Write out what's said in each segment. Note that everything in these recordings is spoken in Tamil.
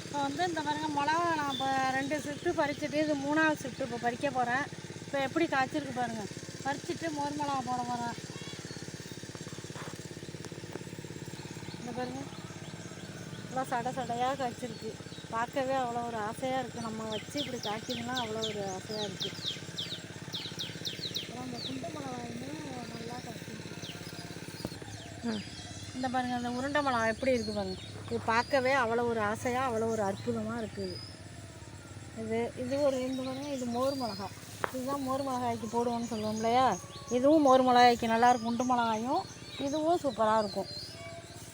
இப்போ வந்து இந்த பாருங்க மிளகா நான் இப்போ ரெண்டு ஷிஃப்ட்டு பறிச்சுட்டு இது மூணாவது ஷிஃப்ட்டு இப்போ பறிக்க போகிறேன் இப்போ எப்படி காய்ச்சிருக்கு பாருங்கள் பறிச்சுட்டு மோர் மிளகா போட போகிறேன் இந்த பாருங்கள் நல்லா சடை சடையாக காய்ச்சிருக்கு. பார்க்கவே அவ்வளோ ஒரு ஆசையாக இருக்குது நம்ம வச்சு இப்படி காய்ச்சிங்கன்னா அவ்வளோ ஒரு ஆசையாக இருக்குது அப்புறம் இந்த குண்டு மிளகாயுமே நல்லா காய்ச்சிருக்கு. ம் இந்த பாருங்கள் அந்த உருண்டை மலம் எப்படி இருக்குது பாருங்க. இது பார்க்கவே அவ்வளோ ஒரு ஆசையாக அவ்வளோ ஒரு அற்புதமாக இருக்குது. இது இது ஒரு இந்த பாருங்க இது மோர் மிளகா இதுதான் மோர் மிளகாய்க்கு போடுவோம்னு சொல்லுவோம் இல்லையா? இதுவும் மோர் மிளகாய்க்கு நல்லா இருக்கும். குண்டு மிளகாயும் இதுவும் சூப்பராக இருக்கும்.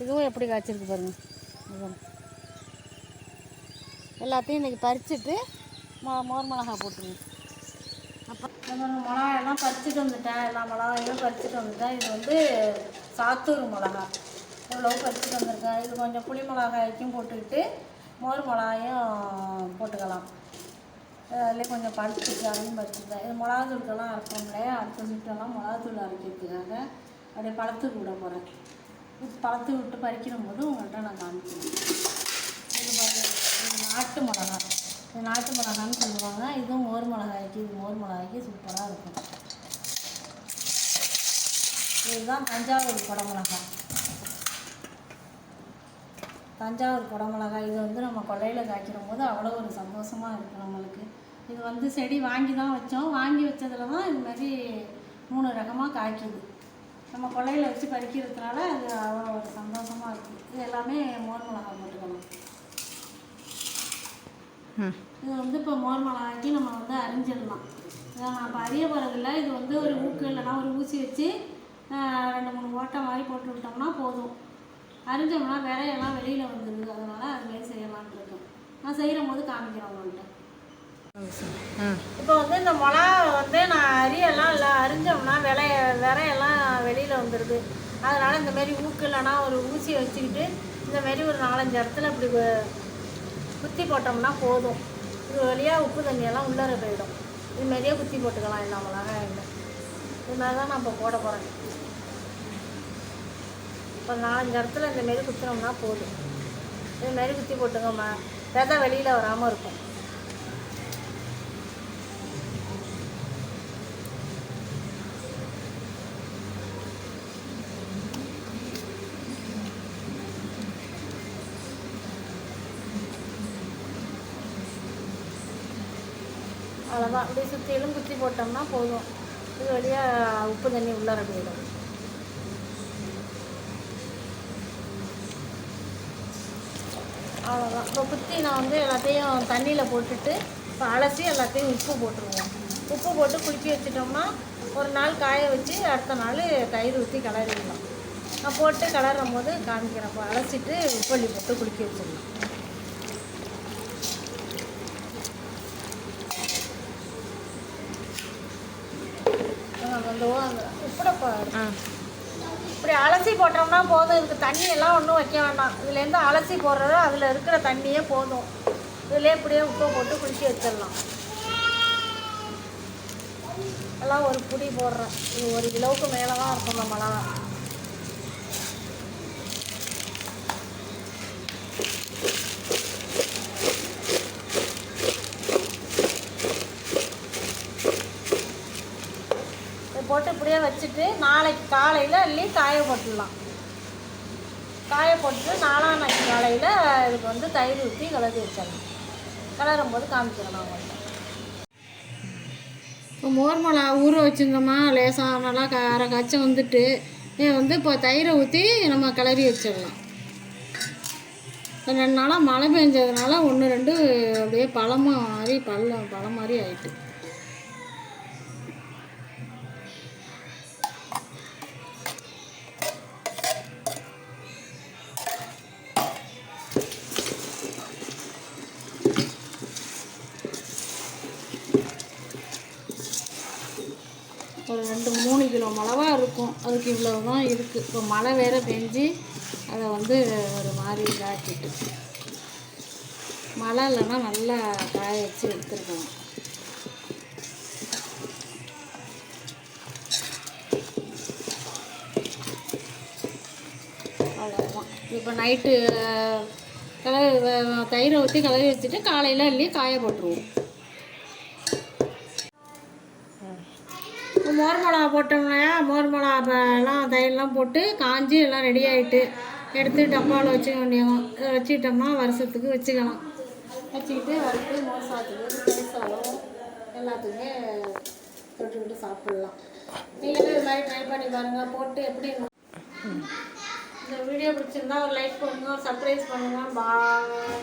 இதுவும் எப்படி காய்ச்சிருக்கு பாருங்கள் எல்லாத்தையும் இன்றைக்கி பறிச்சுட்டு மொ மோர் மிளகா போட்டுருங்க. அப்போ மிளகா எல்லாம் பறிச்சுட்டு வந்துட்டேன். எல்லா மிளகாயும் பறிச்சுட்டு வந்துட்டேன். இது வந்து சாத்தூர் மிளகா இவ்வளோ பறிச்சுட்டு வந்திருக்கேன். இது கொஞ்சம் புளி மிளகாய்க்கும் போட்டுக்கிட்டு மோர் மிளகாயும் போட்டுக்கலாம். அதில் கொஞ்சம் பறிச்சுட்டு அதையும் பறிச்சுட்டேன் இது மிளகாத்தூளுக்கெல்லாம் அரைப்போம் இல்லையா? அடுத்த சுட்டெல்லாம் மிளகாத்தூள் அரைக்கிறதுக்காக அப்படியே பழத்துக்கு விட போகிறேன் பழத்துக்கு விட்டு பறிக்கிற போது உங்கள்கிட்ட நான் காமிக்கிறேன். இது பாருங்க, இது நாட்டு மிளகா. இது நாட்டு மிளகான்னு சொல்லுவாங்க. இதுவும் மோர் மிளகாய்க்கு இது மோர் மிளகாய்க்கு சூப்பராக இருக்கும். இதுதான் தஞ்சாவூர் குடமிளகாய் தஞ்சாவூர் குடமிளகாய் இது வந்து நம்ம கொல்லையில் காய்க்கிற போது அவ்வளோ ஒரு சந்தோஷமாக இருக்கும் நம்மளுக்கு. இது வந்து செடி வாங்கி தான் வச்சோம். வாங்கி வச்சதுல தான் இது மாதிரி மூணு ரகமாக காய்க்குது. நம்ம கொல்லையில் வச்சு பறிக்கிறதுனால அது அவ்வளோ ஒரு சந்தோஷமாக இருக்குது இது எல்லாமே மோர் மிளகாய் போட்டுக்கணும். இது வந்து இப்போ மோர் மிளகாய்க்கு நம்ம வந்து அரிஞ்சிடலாம். இதை நான் இப்போ அறிய போகிறதில்ல இது வந்து ஒரு ஊக்கு இல்லைன்னா ஒரு ஊசி வச்சு ரெண்டு மூணு ஓட்டை மாதிரி போட்டு விட்டோம்னா போதும். அரிஞ்சோம்னா விரையெல்லாம் வெளியில் வந்துடுது அதனால் அதுமாரி செய்யலாம்னு இருக்கேன் நான் செய்கிற போது காமிக்கிறேன் உங்கள்கிட்ட இப்போ வந்து இந்த மிளகா வந்து நான் அரியெல்லாம் இல்லை அரிஞ்சோம்னா விளைய விரையெல்லாம் வெளியில் வந்துடுது அதனால் இந்தமாரி ஊக்கு இல்லைன்னா ஒரு ஊசியை வச்சுக்கிட்டு இந்தமாரி ஒரு நாலஞ்சு இடத்துல இப்படி குத்தி போட்டோம்னா போதும். இது வழியாக உப்பு தண்ணியெல்லாம் உள்ளார போயிடும். இது மாதிரியே குத்தி போட்டுக்கலாம் எல்லா இல்லை. இது மாதிரி தான் நான் இப்போ போட போகிறேன் இப்போ நாலஞ்சு இடத்துல இந்த மாரி குத்தினோம்னா போதும். இது மாதிரி குத்தி போட்டுங்கம்மா விதை வெளியில் வராமல் இருக்கும். அவ்வளோதான் அப்படியே சுற்றிலும் குத்தி போட்டோம்னா போதும். இது வழியாக உப்பு தண்ணி உள்ளார போயிடும். அவ்வளோதான் இப்போ குத்தி நான் வந்து எல்லாத்தையும் தண்ணியில் போட்டுட்டு இப்போ அலசி எல்லாத்தையும் உப்பு போட்டுருவோம். உப்பு போட்டு குலுக்கி வச்சிட்டோம்னா ஒரு நாள் காய வச்சு அடுத்த நாள் தயிர் ஊற்றி கிளறிடலாம். நான் போட்டு கிளறும் போது காமிக்கிறேன் அலசிட்டு உப்பள்ளி போட்டு குலுக்கி வச்சிடலாம். அந்த அந்த இப்படி அலசி போட்டோம்னா போதும். இதுக்கு தண்ணி எல்லாம் ஒன்றும் வைக்க வேண்டாம். இதுலேருந்து அலசி போடுறதோ அதில் இருக்கிற தண்ணியே போதும். இதுலேயே இப்படியே உப்பை போட்டு குளிக்க வச்சிடலாம் எல்லாம் ஒரு புடி போடுறேன். இது ஒரு கிலோவுக்கு மேலே தான் இருக்கும் இந்த மிளகா போட்டு இப்படியே வச்சுட்டு நாளைக்கு காலையில் அள்ளி காய போட்டுடலாம். காய போட்டுட்டு நாலாம் நாளைக்கு காலையில் இதுக்கு வந்து தயிர் ஊற்றி கலந்து வச்சிடலாம். கலரும் போது காமிக்கிறேன் நான் உங்கள்கிட்ட இப்போ மோர் மிளகா ஊற வச்சுருந்தோமா லேசாக நல்லா க அரை காய்ச்சம் வந்துட்டு வந்து இப்போ தயிரை ஊற்றி நம்ம கிளறி வச்சிடலாம். இப்போ ரெண்டு நாளாக மழை பெஞ்சதுனால ஒன்று ரெண்டு அப்படியே பழமாக மாதிரி பள்ளம் பழம் மாதிரி ஆயிட்டு. ரெண்டு மூணு கிலோ மிளவா இருக்கும். அதுக்கு இவ்வளோ தான் இருக்குது இப்போ மழை வேற பெஞ்சு அதை வந்து ஒரு மாதிரி இதாக்கிட்டு. மழை இல்லைன்னா நல்லா காய வச்சு எடுத்துருக்கணும். அவ்வளோதான் இப்போ நைட்டு கலவை தயிரை ஊற்றி கலரி வச்சுட்டு காலையில் அள்ளி காய போட்டுருவோம் இப்போ மோர் மிளகா போட்டோம்னா மோர் மிளகா எல்லாம் தயிரெலாம் போட்டு காஞ்சி எல்லாம் ரெடி ஆகிட்டு எடுத்து டப்பாவில் வச்சுக்க வேண்டியதான் இதை வச்சுக்கிட்டோம்னா வருஷத்துக்கு வச்சுக்கலாம். வச்சுக்கிட்டு வறுத்து மோர் சாத்துக்கு சாதம் எல்லாத்துக்குமே தொட்டுக்கிட்டு சாப்பிட்லாம். நீங்களும் இது மாதிரி ட்ரை பண்ணி பாருங்கள் போட்டு எப்படி இந்த வீடியோ பிடிச்சிருந்தா ஒரு லைக் பண்ணுங்க சப்ஸ்கிரைப் பண்ணுங்க. பாய்